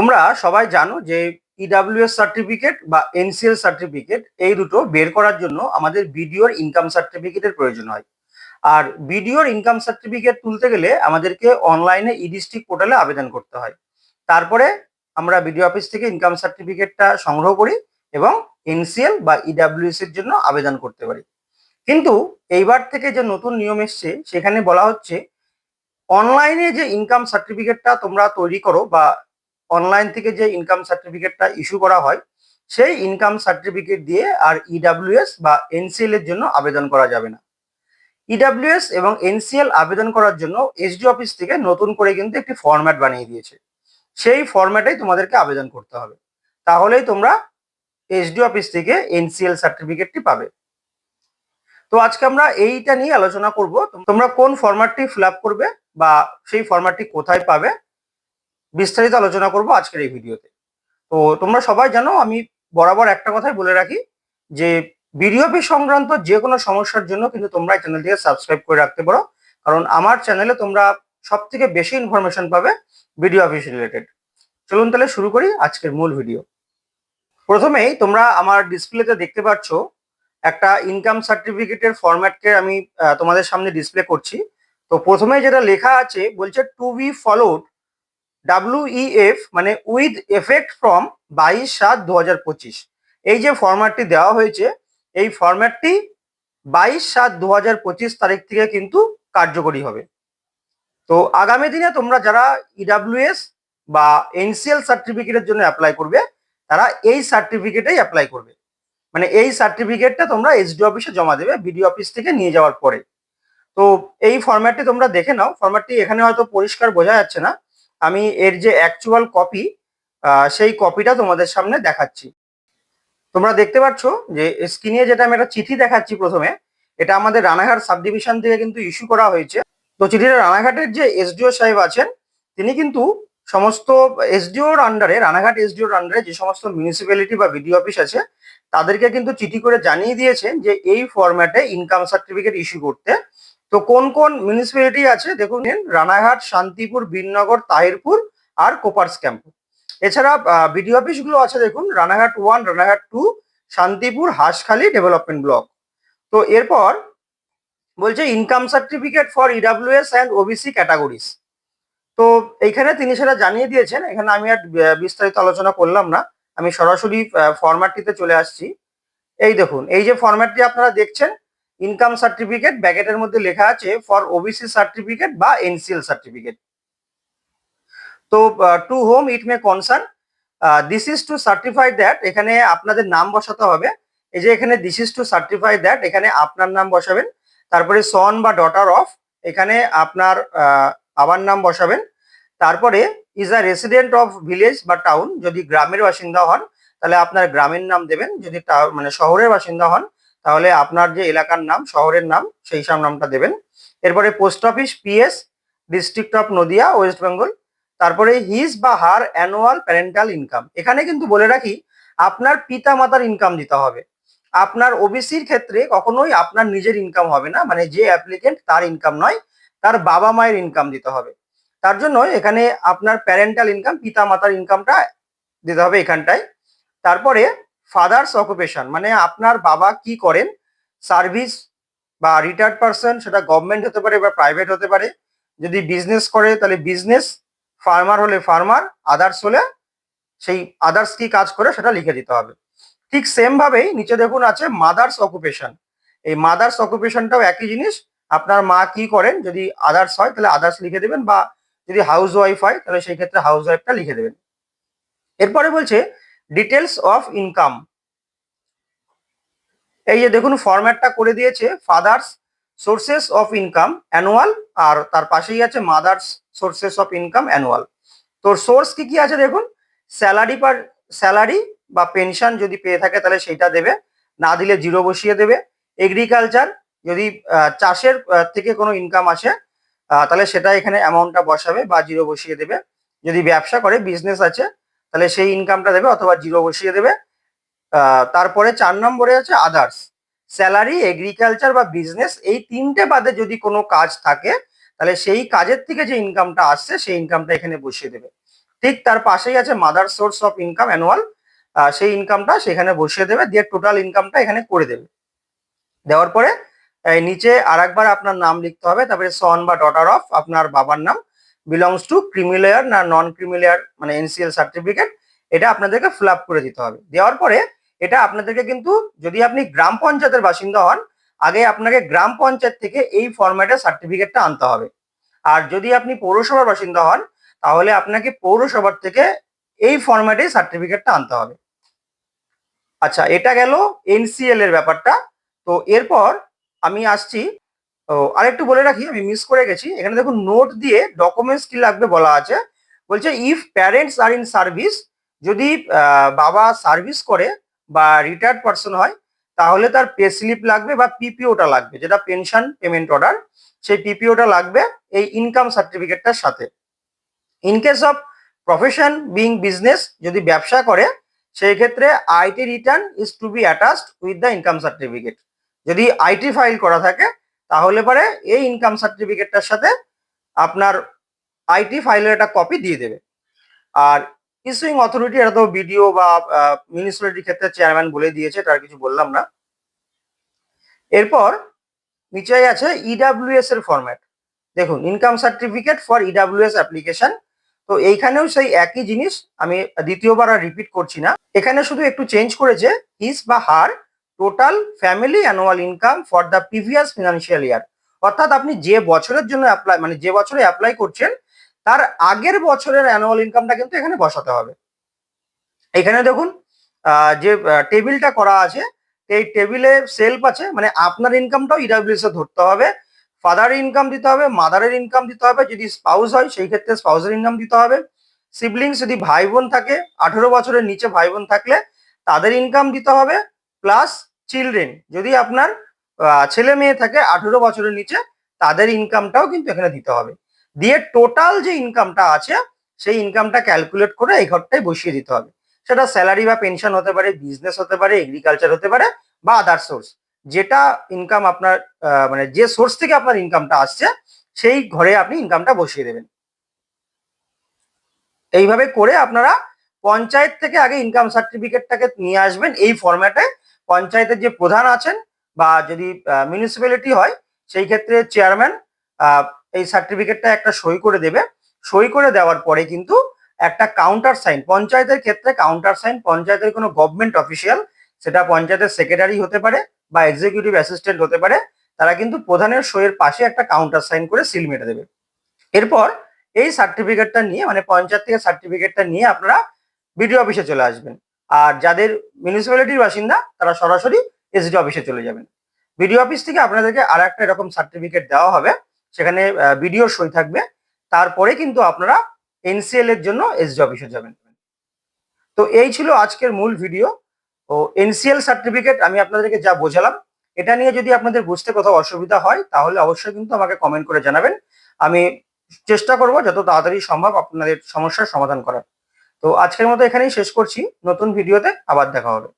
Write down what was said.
তোমরা সবাই জানো যে ইডাব্লিউএস সার্টিফিকেট বা এনসিএল সার্টিফিকেট এই দুটো বের করার জন্য আমাদের বিডিওর ইনকাম সার্টিফিকেটের প্রয়োজন হয়। আর বিডিওর ইনকাম সার্টিফিকেট তুলতে গেলে আমাদেরকে অনলাইনে ই ডিস্ট্রিক্ট পোর্টালে আবেদন করতে হয়। তারপরে আমরা বিডিও অফিস থেকে ইনকাম সার্টিফিকেটটা সংগ্রহ করি এবং এনসিএল বা ইডাব্লিউএস এর জন্য আবেদন করতে পারি। কিন্তু এইবার থেকে যে নতুন নিয়ম এসছে, সেখানে বলা হচ্ছে অনলাইনে যে ইনকাম সার্টিফিকেটটা তোমরা তৈরি করো বা অনলাইন থেকে যে ইনকাম সার্টিফিকেটটা ইস্যু করা হয়, সেই ইনকাম সার্টিফিকেট দিয়ে আর ইডাব্লিউএস বা এনসিএল এর জন্য আবেদন করা যাবে না। ইডাব্লিউএস এবং এনসিএল আবেদন করার জন্য এসডি অফিস থেকে নতুন করে কিন্তু একটি ফরম্যাট বানিয়ে দিয়েছে। সেই ফরম্যাটেই তোমাদেরকে আবেদন করতে হবে। তাহলেই তোমরা এসডি অফিস থেকে এনসিএল সার্টিফিকেটটি পাবে। তো আজকে আমরা এইটা নিয়ে আলোচনা করব। তোমরা কোন ফরম্যাটটি ফিল করবে বা সেই ফরম্যাটটি কোথায় পাবে বিস্তারিত আলোচনা করব আজকের এই ভিডিওতে। তো তোমরা সবাই জানো, আমি বরাবর একটা কথাই বলে রাখি যে বিডিওপি সংক্রান্ত যে কোনো সমস্যার জন্য কিন্তু তোমরা এই চ্যানেলটিকে সাবস্ক্রাইব করে রাখতে পারো। কারণ আমার চ্যানেলে তোমরা সব থেকে বেশি ইনফরমেশন পাবে ভিডিও অফিস রিলেটেড চলুন তাহলে শুরু করি আজকের মূল ভিডিও। প্রথমেই তোমরা আমার ডিসপ্লেতে দেখতে পাচ্ছ, একটা ইনকাম সার্টিফিকেটের ফরম্যাটকে আমি তোমাদের সামনে ডিসপ্লে করছি। তো প্রথমে যেটা লেখা আছে, বলছে টু বি ফলোড ডাব্লিউইএফ মানে উইথ এফেক্ট ফ্রম বাইশ সাত দু এই যে ফরম্যাটটি দেওয়া হয়েছে, এই ফরম্যাটটি বাইশ সাত দু তারিখ থেকে কিন্তু কার্যকরী হবে। তো আগামী দিনে তোমরা যারা ইডাব্লিউএস বা এনসিএল সার্টিফিকেটের জন্য অ্যাপ্লাই করবে, তারা এই সার্টিফিকেটেই অ্যাপ্লাই করবে। মানে এই সার্টিফিকেটটা তোমরা এসডি অফিসে জমা দেবে বিডিও অফিস থেকে নিয়ে যাওয়ার পরে। তো এই ফরম্যাটটি তোমরা দেখে নাও। ফরম্যাটটি এখানে হয়তো পরিষ্কার বোঝা যাচ্ছে না। আমি এর যে অ্যাকচুয়াল কপি সেই কপিটা তোমাদের সামনে দেখাচ্ছি। তোমরা দেখতে পাচ্ছ যে স্ক্রিনে যেটা আমি একটা চিঠি দেখাচ্ছি প্রথমে, এটা আমাদের রানাঘাট সাব ডিভিশন থেকে কিন্তু ইস্যু করা হয়েছে। তো চিঠিটা রানাঘাটের যে এসডিও সাহেব আছেন, তিনি কিন্তু সমস্ত এসডিওর আন্ডারে রানাঘাট এসডিওর আন্ডারে যে সমস্ত মিউনিসিপ্যালিটি বা বিডিও অফিস আছে, তাদেরকে কিন্তু চিঠি করে জানিয়ে দিয়েছেন যে এই ফরম্যাটে ইনকাম সার্টিফিকেট ইস্যু করতে তো কোন কোন মিউনিসিপ্যালিটি আছে? দেখুন রানাঘাট শান্তিপুর বীরনগর তাহিরপুর আর কোপার্স ক্যাম্প। এছাড়া বিডিও অফিসগুলো আছে, দেখুন Ranaghat one Ranaghat two Santipur, Hanskhali development block তো এরপর বলছে income certificate for EWS and OBC categories তো এইখানে তিনি সেটা জানিয়ে দিয়েছেন, এখানে আমি আর বিস্তারিত আলোচনা করলাম না। আমি সরাসরি ফরম্যাটটিতে চলে আসছি। এই দেখুন, এই যে ফরম্যাটটি আপনারা দেখছেন ইনকাম সার্টিফিকেট ব্যাকেটের মধ্যে লেখা আছে ফর ওবিসি সার্টিফিকেট বা এনসিএল সার্টিফিকেট তো to home it may concern this is to certify that এখানে আপনাদের নাম বসাতে হবে। এই যে এখানে this is to certify that এখানে আপনার নাম বসাবেন। তারপরে সন বা ডটার অফ এখানে আপনার আহ, বাবার নাম বসাবেন। তারপরে is a resident of village বা টাউন যদি গ্রামের বাসিন্দা হন তাহলে আপনার গ্রামের নাম দেবেন। যদি মানে শহরের বাসিন্দা হন তাহলে আপনার যে এলাকার নাম, শহরের নাম, সেই সব নামটা দেবেন। এরপরে post office, PS, district of Nadia, West Bengal. তারপরে হিজ বা হার অ্যানুয়াল প্যারেন্টাল ইনকাম। এখানে কিন্তু বলে রাখি, আপনার পিতা মাতার ইনকাম দিতে হবে। আপনার ওবিসির ক্ষেত্রে কখনোই আপনার নিজের ইনকাম হবে না মানে যে অ্যাপ্লিকেন্ট তার ইনকাম নয়, তার বাবা মায়ের ইনকাম দিতে হবে। তার জন্য এখানে আপনার প্যারেন্টাল ইনকাম পিতা মাতার ইনকামটা দিতে হবে এখানটায়। তারপরে ফাদার্স অকুপেশন মানে আপনার বাবা কি করেন? সার্ভিস বা রিটায়ার্ড পার্সন সেটা গভর্নমেন্ট হতে পারে বা প্রাইভেট হতে পারে। যদি বিজনেস করে, তাহলে বিজনেস ফার্মার হলে ফার্মার আদার্স হলে সেই আদার্স কি কাজ করে, সেটা লিখে দিতে হবে। ঠিক সেম ভাবেই নিচে দেখুন আছে মাদার্স অকুপেশন এই মাদার্স অকুপেশনটাও একই জিনিস, আপনার মা কি করেন? যদি আদার্স হয়, তাহলে আদার্স লিখে দেবেন, বা যদি হাউস ওয়াইফ হয়, তাহলে সেই ক্ষেত্রে হাউস ওয়াইফটা লিখে দেবেন। এরপরে বলছে ডিটেলস অফ ইনকাম এই যে দেখুন ফরম্যাটটা করে দিয়েছে father's sources of income annual আর তার পাশেই আছে mother's sources of income annual তোর সোর্স কি কি আছে দেখুন? স্যালারি পার স্যালারি বা পেনশন যদি পেয়ে থাকে, তাহলে সেইটা দেবে। না দিলে জিরো বসিয়ে দেবে। এগ্রিকালচার যদি চাষের থেকে কোনো ইনকাম আসে তাহলে সেটা এখানে অ্যামাউন্টটা বসাবে বা জিরো বসিয়ে দেবে। যদি ব্যবসা করে বিজনেস আছে তাহলে সেই ইনকামটা দেবে অথবা জিরো বসিয়ে দেবে। তারপরে চার নম্বরে আছে আদার্স স্যালারি এগ্রিকালচার বা বিজনেস এই তিনটে বাদে যদি কোনো কাজ থাকে, তাহলে সেই কাজের থেকে যে ইনকামটা আসছে, সেই ইনকামটা এখানে বসিয়ে দেবে। ঠিক তার পাশেই আছে mother source of income annual সেই ইনকামটা সেখানে বসিয়ে দেবে, দিয়ে টোটাল ইনকামটা এখানে করে দেবে। দেওয়ার পরে নিচে আরেকবার আপনার নাম লিখতে হবে, তারপরে সন বা ডটার অফ আপনার বাবার নাম। বিলংস টু ক্রিমিলেয়ার না নন ক্রিমিলেয়ার মানে এনসিএল সার্টিফিকেট এটা আপনাদেরকে ফিল করে দিতে হবে। দেওয়ার পরে এটা আপনাদেরকে কিন্তু যদি আপনি গ্রাম পঞ্চায়েতের বাসিন্দা হন, আগে আপনাকে গ্রাম পঞ্চায়েত থেকে এই ফরম্যাটে সার্টিফিকেটটা আনতে হবে। আর যদি আপনি পৌরসভার বাসিন্দা হন, তাহলে আপনাকে পৌরসভার থেকে এই ফরম্যাটে সার্টিফিকেটটা আনতে হবে। আচ্ছা এটা গেল এনসিএল এর ব্যাপারটা। তো এরপর আমি আসছি আরেকটু বলে রাখি, আমি মিস করে গেছি। এখানে দেখুন নোট দিয়ে ডকুমেন্টস কি লাগবে বলা আছে। বলছে if parents are in service যদি বাবা সার্ভিস করে বা রিটায়ার্ড পার্সন হয়, তাহলে তার পে স্লিপ লাগবে বা পিপিওটা লাগবে। যেটা পেনশন পেমেন্ট অর্ডার সেই পিপিওটা লাগবে এই ইনকাম সার্টিফিকেটটার সাথে। In case of profession being business যদি ব্যবসা করে, সেই ক্ষেত্রে IT return is to be attached with the income certificate যদি আইটি ফাইল করা থাকে তাহলে পরে এই ইনকাম সার্টিফিকেটটার সাথে আপনার আইটি ফাইলের একটা কপি দিয়ে দেবে। আর ইস্যুইং অথরিটি এটা তো বিডিও বা মিউনিসিপ্যালিটির ক্ষেত্রে চেয়ারম্যান বলে দিয়েছে তার কিছু বললাম না। এরপর নিচে আছে ইডাব্লিউএস এর ফরম্যাট দেখুন income certificate for EWS application তো এইখানেও সেই একই জিনিস, আমি দ্বিতীয়বার আর রিপিট করছি না। এখানে শুধু একটু চেঞ্জ করেছে হিস বা her total family annual income for the previous financial year অর্থাৎ আপনি যে বছরের জন্য অ্যাপ্লাই মানে যে বছরে অ্যাপ্লাই করছেন, তার আগের বছরের অ্যানুয়াল ইনকামটা কিন্তু এখানে বসাতে হবে। এখানে দেখুন যে টেবিলটা করা আছে, এই টেবিলে সেলফ আছে মানে আপনার ইনকামটাও ইডাব্লিউএস ধরতে হবে। ফাদার ইনকাম দিতে হবে মাদারের ইনকাম দিতে হবে, যদি স্পাউস হয়, সেই ক্ষেত্রে স্পাউসের ইনকাম দিতে হবে। সিবলিংস যদি ভাই বোন থাকে, আঠেরো বছরের নিচে ভাই বোন থাকলে, তাদের ইনকাম দিতে হবে প্লাস চিলড্রেন যদি আপনার ছেলে মেয়ে থাকে আঠেরো বছরের নিচে, তাদের ইনকামটাও কিন্তু এখানে দিতে হবে। দিয়ে টোটাল যে ইনকামটা আছে, সেই ইনকামটা ক্যালকুলেট করে এই ঘরটায় বসিয়ে দিতে হবে। সেটা স্যালারি বা পেনশন হতে পারে বিজনেস হতে পারে এগ্রিকালচার হতে পারে বা আদার সোর্স যেটা ইনকাম আপনার মানে যে সোর্স থেকে আপনার ইনকামটা আসছে, সেই ঘরে আপনি ইনকামটা বসিয়ে দেবেন। এইভাবে করে আপনারা পঞ্চায়েত থেকে আগে ইনকাম সার্টিফিকেটটাকে নিয়ে আসবেন এই ফরম্যাটে পঞ্চায়েতের যে প্রধান আছেন বা যদি মিউনিসিপ্যালিটি হয়, সেই ক্ষেত্রে চেয়ারম্যান এই সার্টিফিকেটটা একটা সই করে দেবে। সই করে দেওয়ার পরে কিন্তু একটা কাউন্টার সাইন পঞ্চায়েতের ক্ষেত্রে কাউন্টার সাইন পঞ্চায়েতের কোনো গভর্নমেন্ট অফিসিয়াল সেটা পঞ্চায়েতের সেক্রেটারি হতে পারে বা এক্সিকিউটিভ অ্যাসিস্ট্যান্ট হতে পারে, তারা কিন্তু প্রধানের সইয়ের পাশে একটা কাউন্টার সাইন করে সিল মেরে দেবে। এরপর এই সার্টিফিকেটটা নিয়ে মানে পঞ্চায়েত থেকে সার্টিফিকেটটা নিয়ে আপনারা বিডিও অফিসে চলে আসবেন। আর যাদের মিউনিসিপ্যালিটির বাসিন্দা, তারা সরাসরি এসডি অফিসে চলে যাবেন। বিডিও অফিস থেকে আপনাদেরকে আর একটা এরকম সার্টিফিকেট দেওয়া হবে। সেখানে বিডিও সই থাকবে। তারপরে কিন্তু আপনারা এনসিএল এর জন্য এসডি অফিসে যাবেন। তো এই ছিল আজকের মূল ভিডিও ও এনসিএল সার্টিফিকেট আমি আপনাদেরকে যা বোঝালাম, এটা নিয়ে যদি আপনাদের বুঝতে কোথাও অসুবিধা হয়, তাহলে অবশ্যই কিন্তু আমাকে কমেন্ট করে জানাবেন। আমি চেষ্টা করব যত তাড়াতাড়ি সম্ভব আপনাদের সমস্যার সমাধান করার। তো আজকের মতো এখানেই শেষ করছি। নতুন ভিডিওতে আবার দেখা হবে।